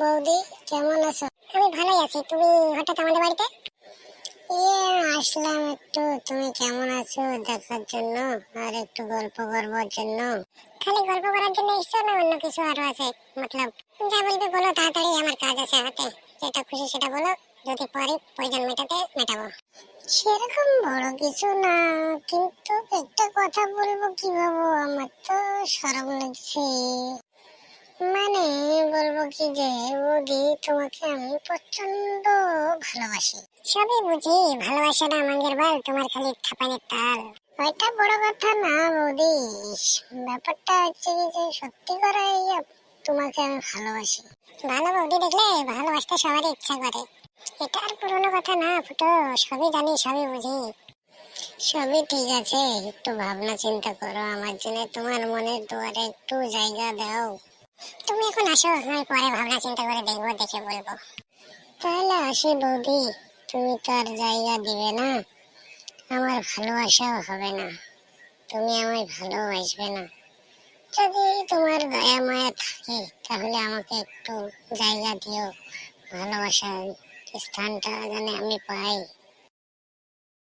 বৌদি, কেমন আছো? আমি ভালোই আছি। তুমি হঠাৎ আমাদের বাড়িতে? ইয়ে আসলাম একটু। তুমি কেমন আছো দেখার জন্য? আর একটু গল্প করবার জন্য। খালি গল্প করার জন্য এসছো না অন্য কিছু আরও আছে? মতলব, যা বলবে বলো, তাড়াতাড়ি আমার কাজ আছে হাতে। যেটা খুশি সেটা বলো, যদি পারি প্রয়োজন মেটাতে মেটাবো। সেরকম বড় কিছু না, কিন্তু একটা কথা বলব কি ভাবো আমার তো সরম লাগছে। কি যে বৌদি তোমাকে আমি প্রচণ্ড ভালোবাসি। সবই বুঝি, ভালোবাসা না মাঙ্গের বাল, তোমার খালি থাপানের তাল। ওইটা বড় কথা না বৌদি ব্যাপারটা হচ্ছে কি যে সত্যি করে তোমাকে আমি ভালোবাসি। ভালো বৌদি দেখলে ভালোবাসতে সবারই ইচ্ছা করে। এটা আর পুরোনো কথা না, ফুটো, সবই জানি, সবই বুঝি। সবই ঠিক আছে, একটু ভাবনা চিন্তা করো, আমার জন্য তোমার মনের দুয়ারে একটু জায়গা দাও। তুমি এখন আসো, আমি পরে ভাবনা চিন্তা করে দেখব, দেখে বলব। তাহলে আসি বৌদি, তুমি তো আর জায়গা দিবে না। আমার ভালোবাসাও হবে না, তুমি আমায় ভালোবাসবে না। যদি তোমার দয়া মায়া থাকে, তাহলে আমাকে একটু জায়গা দিও, ভালোবাসার স্থানটা যেন আমি পাই।